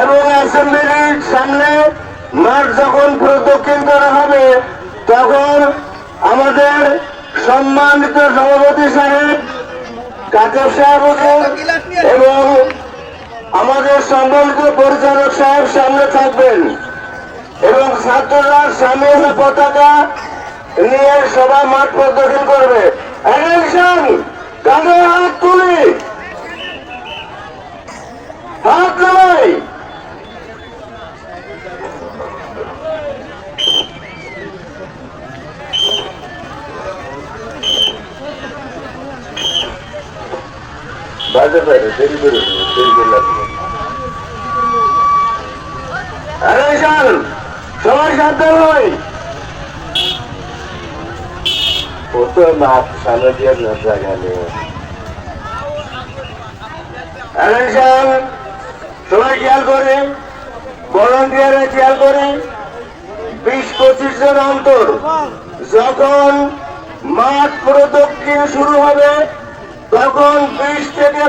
এবং অ্যাসেম্বলির সামনে মাঠ যখন প্রদক্ষিণ করা হবে তখন আমাদের সম্মানিত সভাপতি সাহেব কাজর সাহেব এবং আমাদের সম্মানিত পরিচালক সাহেব সামনে থাকবেন। এবং ছাত্ররা সামনে পতাকা নিয়ে সবাই মাঠ প্রদর্শন করবে অ্যাটেনশন হাত নামাই বাজে বাইরে দেরি করে দেরি করে লাগবে অ্যাটেনশন সবাই সাবধান হই ও মাঠ সামনে দিয়ে নেই অ্যাটেনশন সবাই খেয়াল করেন ভলান্টিয়ারে খেয়াল করেন, বিশ পঁচিশ জন অন্তর, যখন মাঠ প্রদক্ষিণ শুরু হবে, তখন বিশ থেকে